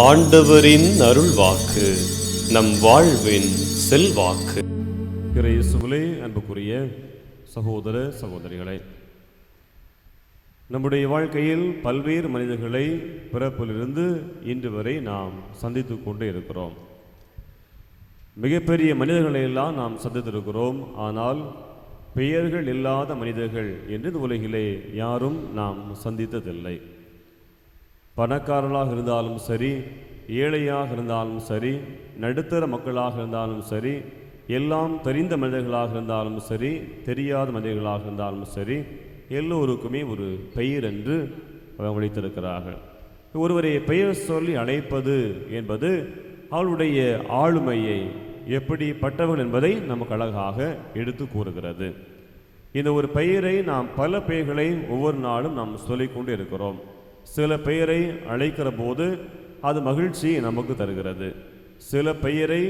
ஆண்டவரின் அருள்வாக்கு நம் வாழ்வின் செல்வாக்கு. இயேசுவிலே அன்புக்குரிய சகோதர சகோதரிகளே நம்முடைய வாழ்க்கையில் பல்வேறு மனிதர்களை பிறப்பிலிருந்து இன்று வரை நாம் சந்தித்து கொண்டு இருக்கிறோம். மிகப்பெரிய மனிதர்களை எல்லாம் நாம் சந்தித்திருக்கிறோம். ஆனால் பெயர்கள் இல்லாத மனிதர்கள் என்று இந்த உலகிலே யாரும் நாம் சந்தித்ததில்லை. பணக்காரர்களாக இருந்தாலும் சரி ஏழையாக இருந்தாலும் சரி நடுத்தர மக்களாக இருந்தாலும் சரி எல்லாம் தெரிந்த மனிதர்களாக இருந்தாலும் சரி தெரியாத மனிதர்களாக இருந்தாலும் சரி எல்லோருக்குமே ஒரு பெயர் என்று அவங்க வைத்திருக்கிறார்கள் ஒருவரை பெயர் சொல்லி அழைப்பது என்பது அவளுடைய ஆளுமையை எப்படிப்பட்டவர்கள் என்பதை நமக்கு அழகாக எடுத்து கூறுகிறது. இந்த ஒரு பெயரை நாம் பல பெயர்களை ஒவ்வொரு நாளும் நாம் சொல்லிக்கொண்டு இருக்கிறோம். சில பெயரை அழைக்கிற போது அது மகிழ்ச்சியை நமக்கு தருகிறது. சில பெயரை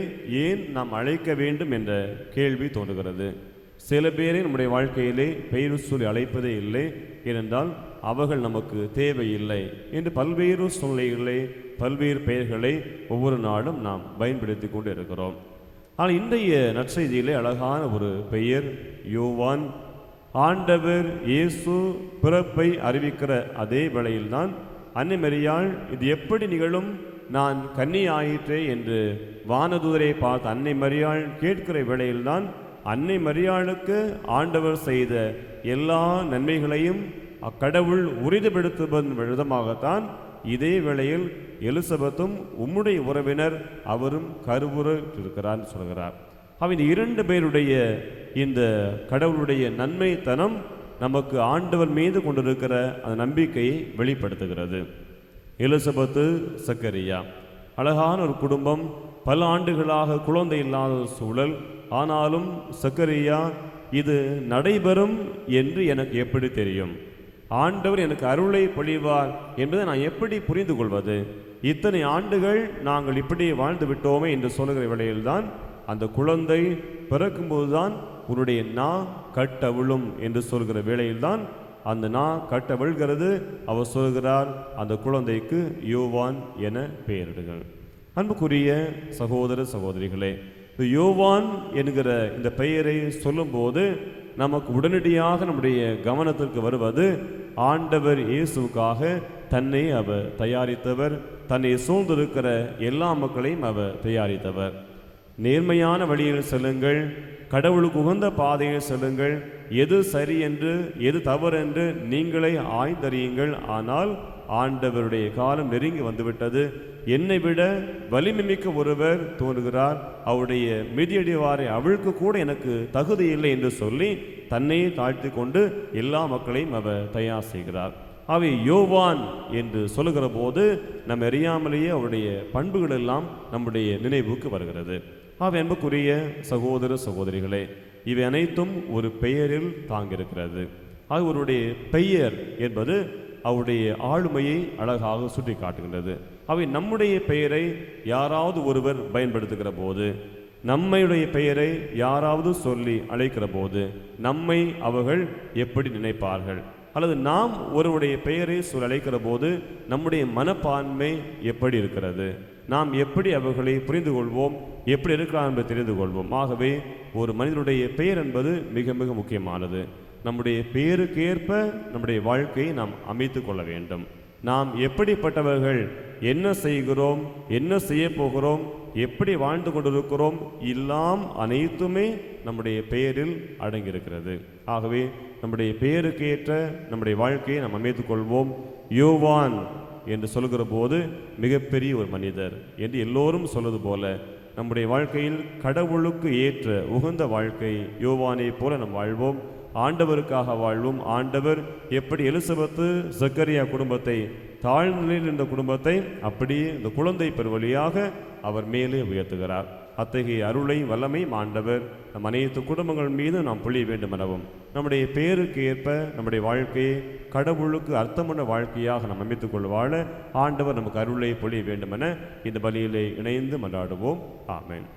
ஏன் நாம் அழைக்க வேண்டும் என்ற கேள்வி தோன்றுகிறது. சில பேரை நம்முடைய வாழ்க்கையிலே பெயர் சொல்லி அழைப்பதே இல்லை. ஏனென்றால் அவர்கள் நமக்கு தேவையில்லை என்று பல்வேறு சூழ்நிலைகளை பல்வேறு பெயர்களை ஒவ்வொரு நாளும் நாம் பயன்படுத்தி கொண்டு இருக்கிறோம் ஆனால் இன்றைய நற்செய்தியிலே அழகான ஒரு பெயர் யோவான் ஆண்டவர் இயேசு பிறப்பை அறிவிக்கிற அதே வேளையில்தான் அன்னை மரியாள் இது எப்படி நிகழும்? நான் கன்னி ஆயிற்றே என்று வானதூரை பார்த்து அன்னை மரியாள் கேட்கிற வேளையில்தான் அன்னை மரியாளுக்கு ஆண்டவர் செய்த எல்லா நன்மைகளையும் அக்கடவுள் உறுதிப்படுத்துவதன் விதமாகத்தான் இதே வேளையில் எலிசபெத்தும் உம்முடைய உறவினர் அவரும் கருவுற இருக்கிறார் சொல்கிறார். அவன் இரண்டு பேருடைய இந்த கடவுளுடைய நன்மைத்தனம் நமக்கு ஆண்டவர் மீது கொண்டிருக்கிற அந்த நம்பிக்கையை வெளிப்படுத்துகிறது. எலிசபத்து சக்கரியா. அழகான ஒரு குடும்பம் பல ஆண்டுகளாக குழந்தை இல்லாத சூழல். ஆனாலும் சக்கரியா இது நடைபெறும் என்று எனக்கு எப்படி தெரியும்? ஆண்டவர் எனக்கு அருளை பொழிவார் என்பதை நான் எப்படி புரிந்து கொள்வது? இத்தனை ஆண்டுகள் நாங்கள் இப்படி வாழ்ந்து விட்டோமே என்று சொல்லுகிற வேளையில்தான் அந்த குழந்தை பிறக்கும்போதுதான் உன்னுடைய நா கட்டவிழும் என்று சொல்கிற வேளையில்தான் அந்த நா கட்டவிழ்கிறது. அவர் சொல்கிறார் அந்த குழந்தைக்கு யோவான் என பெயரிடுங்கள். அன்புக்குரிய சகோதர சகோதரிகளே இந்த யோவான் என்கிற இந்த பெயரை சொல்லும்போது நமக்கு உடனடியாக நம்முடைய கவனத்திற்கு வருவது ஆண்டவர் இயேசுக்காக தன்னை அவர் தயாரித்தவர் தன்னை சூழ்ந்திருக்கிற எல்லா மக்களையும் அவர் தயாரித்தவர். நேர்மையான வழியில் செல்லுங்கள். கடவுளுக்கு உகந்த பாதையில் செல்லுங்கள். எது சரி என்று எது தவறு என்று நீங்களே ஆய்ந்தறியுங்கள். ஆனால் ஆண்டவருடைய காலம் நெருங்கி வந்துவிட்டது. என்னை விட வலிமை மிக்க ஒருவர் தோன்றுகிறார். அவருடைய மிதியடிவாரை அவளுக்கு கூட எனக்கு தகுதி இல்லை என்று சொல்லி தன்னையே தாழ்த்தி கொண்டு எல்லா மக்களையும் அவர் தயார் செய்கிறார். அவை யோவான் என்று சொல்லுகிற போது நம்ம அறியாமலேயே அவருடைய பண்புகள் எல்லாம் நம்முடைய நினைவுக்கு வருகிறது. அவை அன்புக்குரிய சகோதர சகோதரிகளே இவை அனைத்தும் ஒரு பெயரில் தாங்கியிருக்கிறது. அவருடைய பெயர் என்பது அவருடைய ஆளுமையை அழகாக சுட்டி காட்டுகின்றது அவை நம்முடைய பெயரை யாராவது ஒருவர் பயன்படுத்துகிற போது நம்முடைய பெயரை யாராவது சொல்லி அழைக்கிற போது நம்மை அவர்கள் எப்படி நினைப்பார்கள்? அல்லது நாம் ஒருவருடைய பெயரை சொல் அழைக்கிற போது நம்முடைய மனப்பான்மை எப்படி இருக்கிறது? நாம் எப்படி அவர்களை புரிந்து கொள்வோம் எப்படி இருக்கிறார் என்பதை தெரிந்து கொள்வோம் ஆகவே ஒரு மனிதனுடைய பெயர் என்பது மிக மிக முக்கியமானது. நம்முடைய பெயருக்கேற்ப நம்முடைய வாழ்க்கையை நாம் அமைத்து கொள்ள வேண்டும். நாம் எப்படிப்பட்டவர்கள் என்ன செய்கிறோம் என்ன செய்ய போகிறோம் எப்படி வாழ்ந்து கொண்டிருக்கிறோம் எல்லாம் அனைத்துமே நம்முடைய பெயரில் அடங்கியிருக்கிறது. ஆகவே நம்முடைய பெயருக்கேற்ற நம்முடைய வாழ்க்கையை நாம் அமைத்துக் கொள்வோம். யோவான் என்று சொல்கிற போது மிகப்பெரிய ஒரு மனிதர் என்று எல்லோரும் சொல்வது போல நம்முடைய வாழ்க்கையில் கடவுளுக்கு ஏற்ற உகந்த வாழ்க்கை யோவானைப் போல நாம் வாழ்வோம். ஆண்டவருக்காக வாழ்வோம். ஆண்டவர் எப்படி எலிசபெத்து சக்கரியா குடும்பத்தை தாழ்நிலையில் இருந்த குடும்பத்தை அப்படியே இந்த குழந்தை பெருவழியாக அவர் மேலே உயர்த்துகிறார். அத்தகைய அருளை வல்லமை ஆண்டவர் நம் அனைத்து குடும்பங்கள் மீது நாம் புழிய வேண்டும் எனவும் நம்முடைய பேருக்கு ஏற்ப நம்முடைய வாழ்க்கையை கடவுளுக்கு அர்த்தமுள்ள வாழ்க்கையாக நாம் அமைத்துக் கொள்வாழ ஆண்டவர் நமக்கு அருளை பொழிய வேண்டுமென இந்த பலியிலே இணைந்து மன்றாடுவோம். ஆமேன்.